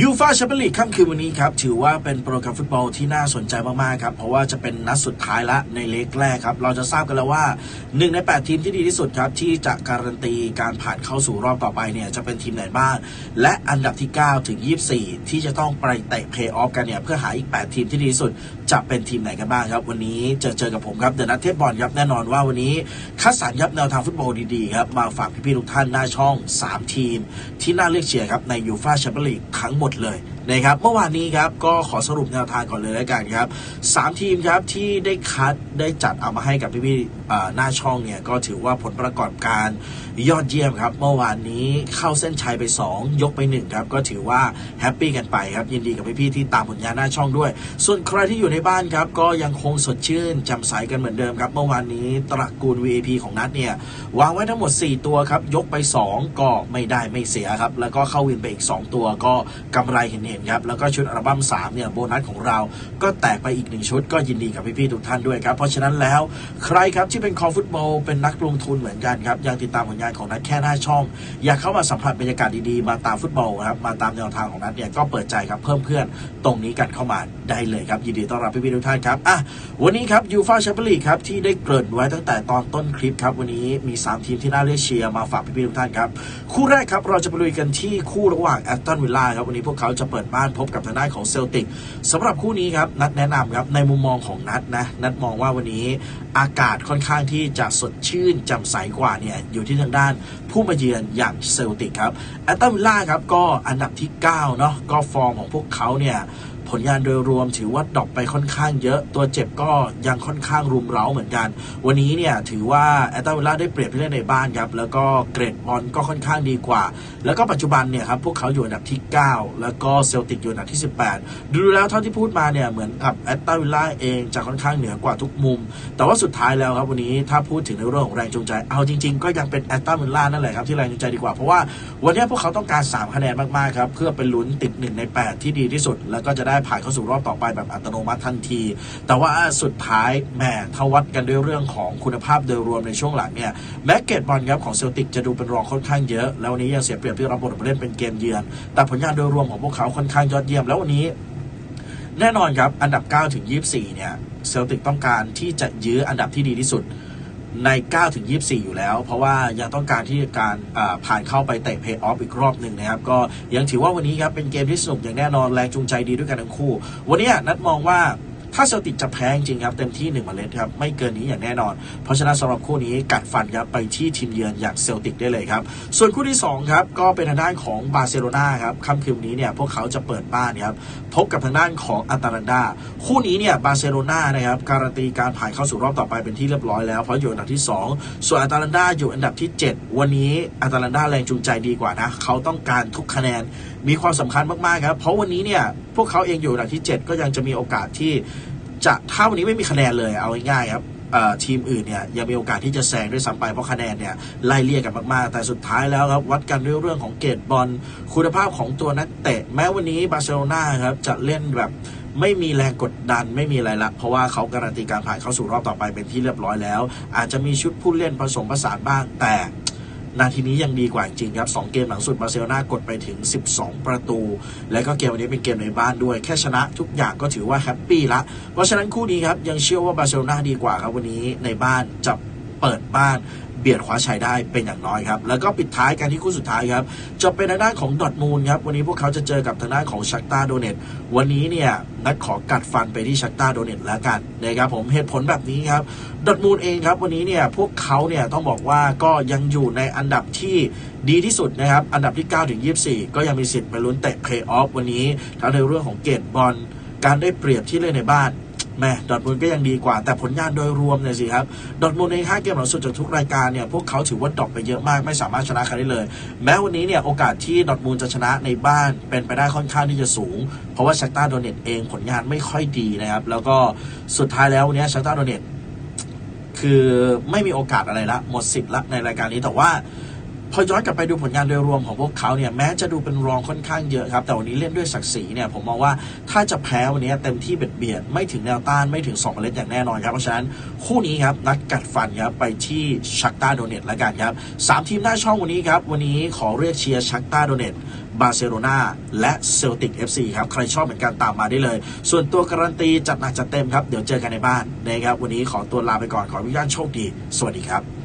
ยูฟาแชมเปี้ยนลีกค่ำคืนวันนี้ครับ ถือว่าเป็นโปรแกรมฟุตบอลที่น่าสนใจมาก ๆ ครับ เพราะว่าจะเป็นนัดสุดท้ายละในเล็กแรกครับ เราจะทราบกันแล้วว่า 1 ใน 8 ทีมที่ดีที่สุดครับ ที่จะการันตีการผ่านเข้าสู่รอบต่อไปเนี่ย จะเป็นทีมไหนบ้าง และอันดับที่ 9 ถึง 24 ที่จะต้องไปเตะเพลย์ออฟกันเนี่ย เพื่อหาอีก 8 ทีมที่ดีที่สุดจะเป็นทีมไหนกันบ้างครับ วันนี้เจอเจอกับผมครับเดอะนัทเทพบอลครับแน่นอนว่าวันนี้คัดสรรยับแนวทางฟุตบอลดีๆครับมาฝากพี่ๆทุกท่านหน้าช่อง 3 ทีม ที่น่าเลือกเชียร์ครับในยูฟาแชมเปี้ยนลีกทั้งหมดเลย นะครับเมื่อวานนี้ครับก็ขอสรุปแนวทางก่อนเลยแล้วกันครับสามทีมครับที่ได้คัดได้จัดเอามาให้กับพี่ๆอ่หน้าช่องเนี่ยก็ถือว่าผลประกอบการยอดเยี่ยมครับ เมื่อวานนี้เข้าเส้นชัยไป 2 ยกไป1ครับก็ถือว่าแฮปปี้กันไปครับยินดีกับพี่ๆที่ตามผลงานหน้าช่องด้วย ส่วนใครที่อยู่ในบ้านครับก็ยังคงสดชื่นจำใสกันเหมือนเดิมครับ เมื่อวานนี้ตระกูล VIP ของนัดเนี่ยวางไว้ทั้งหมด 4 ตัวครับยกไป 2 ก็ไม่ได้ไม่เสียครับแล้วก็เข้าวินไปอีก 2 ตัวก็กำไรเห็นๆครับแล้วก็ชุดอัลบั้ม3เนี่ยโบนัสของเราก็แตกไปอีกหนึ่งชุด ก็ยินดีกับพี่ๆทุกท่านด้วยครับเพราะฉะนั้นแล้วใครครับที่เป็นคอฟุตบอลเป็นนักลงทุนเหมือนกันครับอยังติดตามผลงานของนัดแค่หน้าช่อง อยากเข้ามาสัมผัสบรรยากาศดีๆมาตามฟุตบอลครับมาตามแนวทางของนัดเนี่ยก็เปิดใจครับเพิ่มเพื่อนตรงนี้กันเข้ามาได้เลยครับยินดีต้อนรับพี่ๆทุกท่านครับอะวันนี้ครับยูฟาแชมเปี้ยนลีกครับที่ได้เกริ่นไว้ตั้งแต่ตอนต้นคลิปครับวันนี้มี 3 ทีมที่น่าเลือกเชียร์มาฝากพี่ๆทุกท่านครับคู่แรกครับเราจะไปลุยกันที่คู่ระหว่างแอตตันวิลล่าครับวันนี้พวกเขาจะเปิดบ้านพบกับทางด้านของเซลติกสำหรับคู่นี้ครับนัดแนะนำครับในมุมมองของนัดนะนัดมองว่าวันนี้อากาศค่อนข้างที่จะสดชื่นแจ่มใสกว่าเนี่ยอยู่ที่ทางด้านผู้มาเยือนอย่างเซลติกครับแอตตันวิลล่าครับก็อันดับที่ 9 เนาะก็ฟอร์มของพวกเขาเนี่ย ผลงานโดยรวมถือว่าดรอปไปค่อนข้างเยอะ ตัวเจ็บก็ยังค่อนข้างรุมเร้าเหมือนกัน วันนี้เนี่ยถือว่าแอตตาวิลล่าได้เปรียบที่เล่นในบ้านครับ แล้วก็เกรดบอลก็ค่อนข้างดีกว่า แล้วก็ปัจจุบันเนี่ยครับพวกเขาอยู่อันดับที่ 9 แล้วก็เซลติกอยู่อันดับที่ 18 ดูแล้วเท่าที่พูดมาเนี่ยเหมือนกับแอตตาวิลล่าเองจะค่อนข้างเหนือกว่าทุกมุม แต่ว่าสุดท้ายแล้วครับวันนี้ถ้าพูดถึงในเรื่องของแรงจูงใจ เอาจริง ๆ ก็ยังเป็นแอตตาวิลล่านั่นแหละครับที่แรงจูงใจดีกว่า เพราะว่าวันนี้พวกเขาต้องการ 3 คะแนนมากๆครับเพื่อเป็นลุ้นติด1ใน 8 ที่ดีที่สุด แล้วก็จะได้ผ่านเข้าสู่รอบต่อไปแบบอัตโนมัติทันที แต่ว่าสุดท้ายแหมถ้าวัดกันด้วยเรื่องของคุณภาพโดยรวมในช่วงหลังเนี่ยแม้เกตบอลครับของเซลติกจะดูเป็นรองค่อนข้างเยอะ แล้ววันนี้ยังเสียเปรียบที่รับบทมเล่นเป็นเกมเยือน แต่ผลงานโดยรวมของพวกเขาค่อนข้างยอดเยี่ยม แล้ววันนี้แน่นอนครับอันดับ 9 ถึง 24 เนี่ยเซลติกต้องการที่จะยื้ออันดับที่ดีที่สุด ใน9ถึง24 อยู่แล้ว เพราะว่ายังต้องการที่จะการผ่านเข้าไปเตะเพย์ออฟอีกรอบหนึ่งนะครับ ก็ยังถือว่าวันนี้ครับเป็นเกมที่สนุกอย่างแน่นอนแรงจูงใจดีด้วยกันทั้งคู่ วันนี้นัดมองว่า ถ้าเซลติกจะแพ้จริงครับ เต็มที่1เมล็ดครับ ไม่เกินนี้อย่างแน่นอน เพราะฉะนั้นสำหรับคู่นี้กัดฟันครับไปที่ทีมเยือนอย่างเซลติกได้เลยครับ ส่วนคู่ที่2ครับก็เป็นทางด้านของบาร์เซโลนาครับค่ำคืนนี้เนี่ยพวกเขาจะเปิดบ้านครับพบกับทางด้านของอัตาลันดาคู่นี้เนี่ยบาร์เซโลนานะครับการันตีการผ่านเข้าสู่รอบต่อไปเป็นที่เรียบร้อยแล้วเพราะอยู่อันดับที่ 2 ส่วนอัตาลันดาอยู่อันดับที่ 7 วันนี้อัตาลันดาแรงจูงใจดีกว่านะเขาต้องการทุกคะแนนมีความสำคัญมากๆครับเพราะวันนี้เนี่ยพวกเขาเองอยู่อันดับที่ 7 ก็ยังจะมีโอกาสที่ จะถ้าวันนี้ไม่มีคะแนนเลยเอาง่ายๆครับทีมอื่นเนี่ยยังมีโอกาสที่จะแซงด้วยซ้ำไปเพราะคะแนนเนี่ยไล่เลี่ยกันมากๆ แต่สุดท้ายแล้วครับ วัดกันด้วยเรื่องของเกรดบอลคุณภาพของตัวนักเตะ แม้วันนี้บาร์เซโลนาครับจะเล่นแบบไม่มีแรงกดดันไม่มีอะไรละเพราะว่าเขาการันตีการผ่านเข้าสู่รอบต่อไปเป็นที่เรียบร้อยแล้ว อาจจะมีชุดผู้เล่นผสมผสานบ้างแต่ นาทีนี้ยังดีกว่าจริงครับ2เกมหลังสุดบาร์เซโลนากดไปถึง 12 ประตู และก็เกมวันนี้เป็นเกมในบ้านด้วย แค่ชนะทุกอย่างก็ถือว่าแฮปปี้ละ เพราะฉะนั้นคู่นี้ครับยังเชื่อว่าบาร์เซโลนาดีกว่าครับวันนี้ในบ้านจะเปิดบ้าน บียดคว้าชัยได้เป็นอย่างน้อยครับ แล้วก็ปิดท้ายกันที่คู่สุดท้ายครับ จะเป็นทางด้านของดอทมูลครับ วันนี้พวกเขาจะเจอกับทางด้านของชักตาโดเนตวันนี้เนี่ยนัดขอกัดฟันไปที่ชักตาโดเนตแล้วกันนะครับผมเหตุผลแบบนี้ครับดอทมูลเองครับวันนี้เนี่ยพวกเขาเนี่ยต้องบอกว่าก็ยังอยู่ในอันดับที่ดีที่สุดนะครับ อันดับที่9ถึง24 ก็ยังมีสิทธิ์ไปลุ้นเตะเพลย์ออฟวันนี้ทั้งในเรื่องของเกตบอลการได้เปรียบที่เล่นในบ้าน แม่ดอทมูลก็ยังดีกว่า แต่ผลงานโดยรวมเนี่ยสิครับดอทมูลใน5เกมหลังสุดจากทุกรายการเนี่ยพวกเขาถือว่าดรอปไปเยอะมากไม่สามารถชนะใครได้เลย แม้วันนี้เนี่ยโอกาสที่ดอทมูลจะชนะในบ้านเป็นไปได้ค่อนข้างที่จะสูง เพราะว่าชักตาโดเนตเองผลงานไม่ค่อยดีนะครับแล้วก็สุดท้ายแล้ววันนี้ชักตาโดเนตคือไม่มีโอกาสอะไรละหมดสิทธิ์ละในรายการนี้แต่ว่า พอย้อนกลับไปดูผลงานโดยรวมของพวกเขาเนี่ยแม้จะดูเป็นรองค่อนข้างเยอะครับ แต่วันนี้เล่นด้วยศักดิ์ศรีเนี่ยผมมองว่าถ้าจะแพ้วันนี้เต็มที่เบียดเบียดไม่ถึงแนวต้านไม่ถึง2เมล็ดอย่างแน่นอนครับ เพราะฉะนั้นคู่นี้ครับนัดกัดฟันครับไปที่ชักตาโดเนตแล้วกันครับสามทีมหน้าช่องวันนี้ครับวันนี้ขอเรียกเชียร์ชักตาโดเนตบาร์เซโลนาและเซลติก FC ครับใครชอบเหมือนกันตามมาได้เลย ส่วนตัวการันตีจัดหนักจัดเต็มครับเดี๋ยวเจอกันในบ้านนะครับวันนี้ขอตัวลาไปก่อนขออนุญาตโชคดี สวัสดีครับ